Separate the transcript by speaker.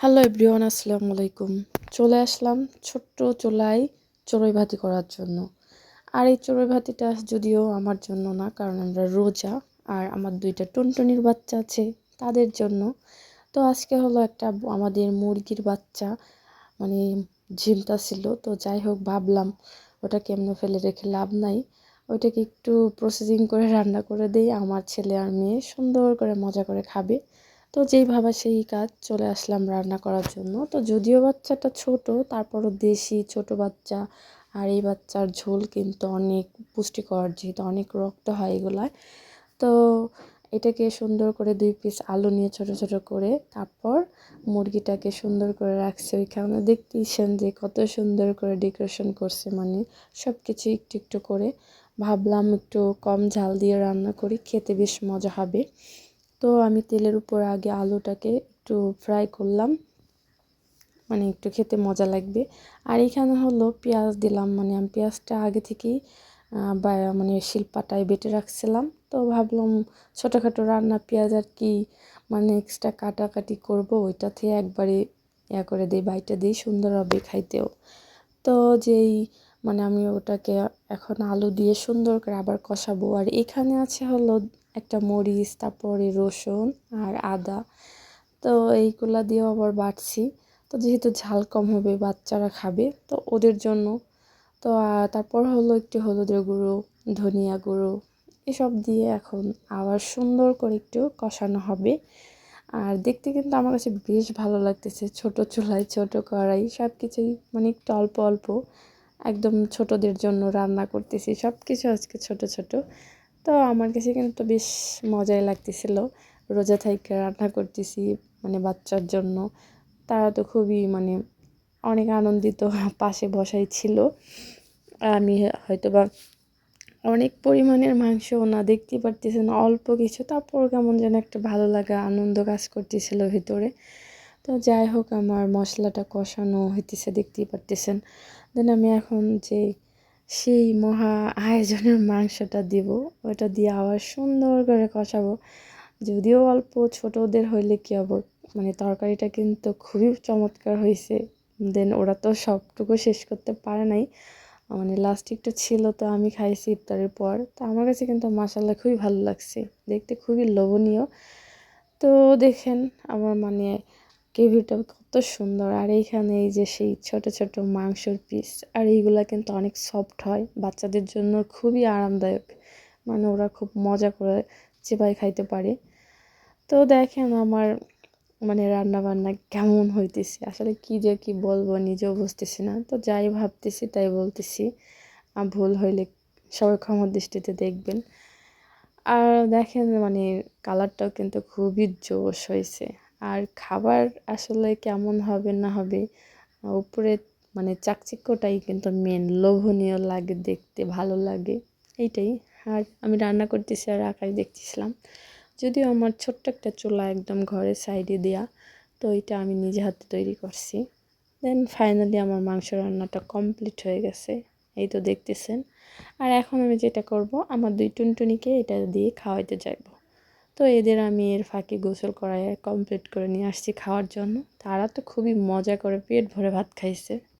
Speaker 1: Hello everyone আসসালামু আলাইকুম। চলে আসলাম ছোট্ট চুলায় চড়ুই ভাতি করার জন্য। আর এই চড়ুই ভাতিটা যদিও আমার জন্য না, কারণ আমরা রোজা আর আমার দুইটা টুনটুনির বাচ্চা আছে তাদের জন্য। তো আজকে হলো একটা আমাদের মুরগির বাচ্চা মানে ঝিমটা ছিল। তো যাই হোক, ভাবলাম ওটা কেমনে ফেলে রেখে লাভ নাই। ওইটাকে একটু প্রসেসিং করে রান্না করে দিই। আমার ছেলে আর মেয়ে সুন্দর করে মজা করে খাবে। তো যেই ভাবা সেই কাজ চলে আসলাম রান্না করার জন্য। তো যদিও বাচ্চাটা ছোট, তারপরও দেশি ছোট বাচ্চা আর এই বাচ্চার ঝোল কিন্তু অনেক পুষ্টিকর, যেহেতু অনেক রক্ত হয় এগুলায়। তো এটাকে সুন্দর করে দুই পিস আলু নিয়ে ছোট ছোট করে তারপর মুরগিটাকে সুন্দর করে রাখছে ওইখানে। দেখতেইছেন যে কত সুন্দর করে ডেকোরেশন করছে মানে সব কিছু একটু একটু করে। ভাবলাম একটু কম ঝাল দিয়ে রান্না করি, খেতে বেশ মজা হবে। তো আমি তেলের উপর আগে আলুটাকে একটু ফ্রাই করলাম। মানে একটু খেতে মজা লাগবে। আর এখানে হলো পেঁয়াজ দিলাম। মানে আমি পেঁয়াজটা আগে থেকেই বা মানে শিল্পাটায় বেটে রাখছিলাম। তো ভাবলাম ছোটোখাটো রান্না পেঁয়াজ আর কি মানে এক্সট্রা কাটাকাটি করব। ওইটা থেকে একবারে ইয়া করে দিই, বাইটা দিই, সুন্দর হবে খাইতেও। তো যেই মানে আমি ওটাকে এখন আলু দিয়ে সুন্দর করে আবার কষাবো। আর এখানে আছে হলো একটা মরিচ, তারপরে রসুন আর আদা। তো এইগুলা দিয়েও আবার বাটছি তো যেহেতু ঝাল কম হবে, বাচ্চারা খাবে, তো ওদের জন্য। তো তারপর হলো একটু হলুদের গুঁড়ো, ধনিয়া গুঁড়ো, এসব দিয়ে এখন আবার সুন্দর করে একটু কষানো হবে। আর দেখতে কিন্তু আমার কাছে বেশ ভালো লাগতেছে, ছোট চুলাই ছোট কড়াই সব কিছুই মানে একটু অল্প অল্প। একদম ছোটদের জন্য রান্না করতেছি সব কিছু আজকে ছোট ছোট। তো আমার কাছে কিন্তু বেশ মজাই লাগতেছিল। রোজা থেকে রান্না করতেছি মানে বাচ্চার জন্য। তারা তো খুবই মানে অনেক আনন্দিত পাশে বসাই ছিল। আমি হয়তো বা অনেক পরিমাণের মাংস না দেখতে পারতেছেন অল্প কিছু। তারপর কেমন যেন একটা ভালো লাগা আনন্দ কাজ করতেছিল ভিতরে। তো যাই হোক, আমার মশলাটা কষানো হইতেছে, দেখতেই পারতেছেন। দেন আমি এখন যে সেই মহা আয়োজনের মাংসটা দিব। ওটা দিয়ে আবার সুন্দর করে কষাবো। যদিও অল্প, ছোটদের হইলে কী হব? মানে তরকারিটা কিন্তু খুবই চমৎকার হয়েছে দেন ওরা তো সবটুকু শেষ করতে পারে নাই। মানে লাস্ট একটু ছিল তো আমি খাইছি ইফতারের পর। তো আমার কাছে কিন্তু মাসাল্লা খুবই ভালো লাগছে। দেখতে খুবই লোভনীয়। তো দেখেন আমার মানে গ্রেভিটা কত সুন্দর। আর এইখানে এই যে সেই ছোট ছোট মাংসর পিস আর এইগুলা কিন্তু অনেক সফট হয়, বাচ্চাদের জন্য খুবই আরামদায়ক। মানে ওরা খুব মজা করে চেপাই খাইতে পারে। তো দেখেন আমার মানে রান্না বান্না কেমন হইতেছে, আসলে কি যে কি বলব নিজেও বুঝতেছি না। তো যাই ভাবতেছি তাই বলতেছি ভুল হইলে সবাই ক্ষমার দৃষ্টিতে দেখবেন। আর দেখেন মানে কালারটাও কিন্তু খুবই জোশ হয়েছে আর খাবার আসলে কেমন হবে না হবে, উপরে মানে চাকচিক্যটাই কিন্তু মেন লোভনীয় লাগে দেখতে, ভালো লাগে, এইটাই। আর আমি রান্না করতেছি আর আকাশ দেখতেছিলাম। যদিও আমার ছোট্ট একটা চুলা একদম ঘরের সাইডে দেয়া, তো এটা আমি নিজে হাতে তৈরি করছি। দেন ফাইনালি আমার মাংস রান্নাটা কমপ্লিট হয়ে গেছে, এই তো দেখতেছেন। আর এখন আমি যেটা করব, আমার দুই টুনটুনিকে এটা দিয়ে খাওয়াইতে যাইব। তো এদের আমি এর ফাঁকে গোসল করাই কমপ্লিট করে নিয়ে আসছি খাওয়ার জন্য। তারা তো খুবই মজা করে পেট ভরে ভাত খাইছে।